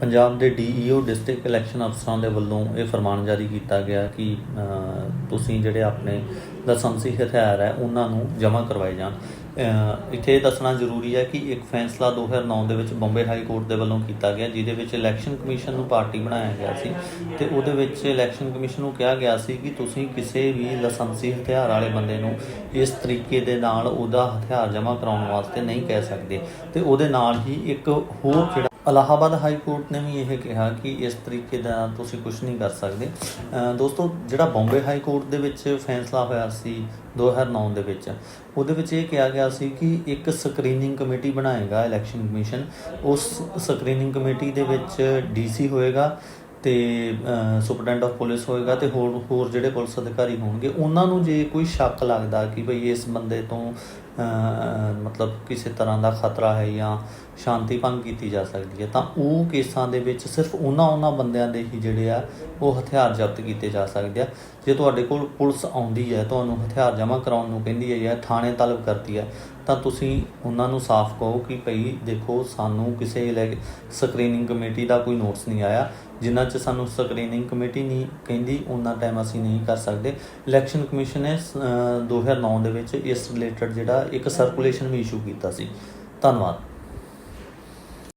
ਪੰਜਾਬ ਦੇ DEO district election ਅਫਸਰਾਂ ਦੇ ਵੱਲੋਂ ਇਹ ਫਰਮਾਨ ਜਾਰੀ ਕੀਤਾ ਗਿਆ ਕਿ ਤੁਸੀਂ ਜਿਹੜੇ ਆਪਣੇ ਲਾਇਸੈਂਸੀ ਹਥਿਆਰ ਹੈ, ਉਹਨਾਂ ਨੂੰ ਜਮ੍ਹਾਂ ਕਰਵਾਏ ਜਾਣ। ਇੱਥੇ ਇਹ ਦੱਸਣਾ ਜ਼ਰੂਰੀ ਹੈ ਕਿ ਇੱਕ ਫੈਸਲਾ 2009 ਦੇ ਵਿੱਚ ਬੰਬੇ ਹਾਈ ਕੋਰਟ ਦੇ ਵੱਲੋਂ ਕੀਤਾ ਗਿਆ, ਜਿਹਦੇ ਵਿੱਚ ਇਲੈਕਸ਼ਨ ਕਮਿਸ਼ਨ ਨੂੰ ਪਾਰਟੀ ਬਣਾਇਆ ਗਿਆ ਸੀ ਤੇ ਉਹਦੇ ਵਿੱਚ ਇਲੈਕਸ਼ਨ ਕਮਿਸ਼ਨ ਨੂੰ ਕਿਹਾ ਗਿਆ ਸੀ ਕਿ ਤੁਸੀਂ ਕਿਸੇ ਵੀ ਲਾਇਸੈਂਸੀ ਹਥਿਆਰ ਵਾਲੇ ਬੰਦੇ ਨੂੰ ਇਸ ਤਰੀਕੇ ਦੇ ਨਾਲ ਉਹਦਾ ਹਥਿਆਰ ਜਮ੍ਹਾਂ ਕਰਾਉਣ ਵਾਸਤੇ ਨਹੀਂ ਕਹਿ ਸਕਦੇ ਤੇ ਉਹਦੇ ਨਾਲ ਹੀ ਇੱਕ ਹੋਰ ਜਿਹੜਾ ਇਲਾਹਾਬਾਦ ਹਾਈ ਕੋਰਟ ਨੇ ਵੀ ਇਹ ਕਿਹਾ ਕਿ ਇਸ ਤਰੀਕੇ ਦਾ ਤੁਸੀਂ ਕੁਝ ਨਹੀਂ ਕਰ ਸਕਦੇ। ਦੋਸਤੋ, ਜਿਹੜਾ ਬੰਬੇ ਹਾਈ ਕੋਰਟ ਦੇ ਵਿੱਚ ਫੈਸਲਾ ਹੋਇਆ ਸੀ 2009 ਦੇ ਵਿੱਚ। ਉਹਦੇ ਵਿੱਚ ਇਹ ਕਿਹਾ ਗਿਆ ਸੀ ਕਿ ਇੱਕ ਸਕਰੀਨਿੰਗ ਕਮੇਟੀ ਬਣਾਏਗਾ ਇਲੈਕਸ਼ਨ ਕਮਿਸ਼ਨ ਉਸ ਸਕਰੀਨਿੰਗ ਕਮੇਟੀ ਦੇ ਵਿੱਚ ਡੀਸੀ ਹੋਏਗਾ ਤੇ ਸੁਪਰਡੈਂਟ ਆਫ ਪੁਲਿਸ ਹੋਏਗਾ ਤੇ ਹੋਰ ਹੋਰ ਜਿਹੜੇ ਪੁਲਿਸ ਅਧਿਕਾਰੀ ਹੋਣਗੇ, ਉਹਨਾਂ ਨੂੰ ਜੇ ਕੋਈ ਸ਼ੱਕ ਲੱਗਦਾ ਕਿ ਭਈ ਇਸ ਬੰਦੇ ਤੋਂ ਮਤਲਬ ਕਿਸੇ ਤਰ੍ਹਾਂ ਦਾ ਖਤਰਾ ਹੈ ਜਾਂ ਸ਼ਾਂਤੀ ਭੰਗ ਕੀਤੀ ਜਾ ਸਕਦੀ ਹੈ ਤਾਂ ਉਹ ਕੇਸਾਂ ਦੇ ਵਿੱਚ ਸਿਰਫ ਉਹਨਾਂ ਉਹਨਾਂ ਬੰਦਿਆਂ ਦੇ ਹੀ ਜਿਹੜੇ ਆ ਉਹ ਹਥਿਆਰ ਜ਼ਬਤ ਕੀਤੇ ਜਾ ਸਕਦੇ ਆ। ਜੇ ਤੁਹਾਡੇ ਕੋਲ ਪੁਲਿਸ ਆਉਂਦੀ ਹੈ ਤੁਹਾਨੂੰ ਹਥਿਆਰ ਜਮ੍ਹਾਂ ਕਰਾਉਣ ਨੂੰ ਕਹਿੰਦੀ ਹੈ ਜਾਂ ਥਾਣੇ ਤਲਬ ਕਰਦੀ ਹੈ ਤਾਂ ਤੁਸੀਂ ਉਹਨਾਂ ਨੂੰ ਸਾਫ਼ ਕਹੋ ਕਿ ਭਈ ਦੇਖੋ ਸਾਨੂੰ ਕਿਸੇ ਸਕਰੀਨਿੰਗ ਕਮੇਟੀ ਦਾ ਕੋਈ ਨੋਟਿਸ ਨਹੀਂ ਆਇਆ। ਜਿਨ੍ਹਾਂ ਚ ਸਾਨੂੰ ਸਕਰੀਨਿੰਗ ਕਮੇਟੀ ਨਹੀਂ ਕਹਿੰਦੀ ਉਹਨਾਂ ਟਾਈਮ ਅਸੀਂ ਨਹੀਂ ਕਰ ਸਕਦੇ। ਇਲੈਕਸ਼ਨ ਕਮਿਸ਼ਨ ਨੇ ਅਹ, 2009 ਦੇ ਵਿੱਚ ਇਸ ਰਿਲੇਟਡ ਜਿਹੜਾ ਇੱਕ ਸਰਕੂਲੇਸ਼ਨ ਵੀ ਇਸ਼ੂ ਕੀਤਾ ਸੀ। ਧੰਨਵਾਦ।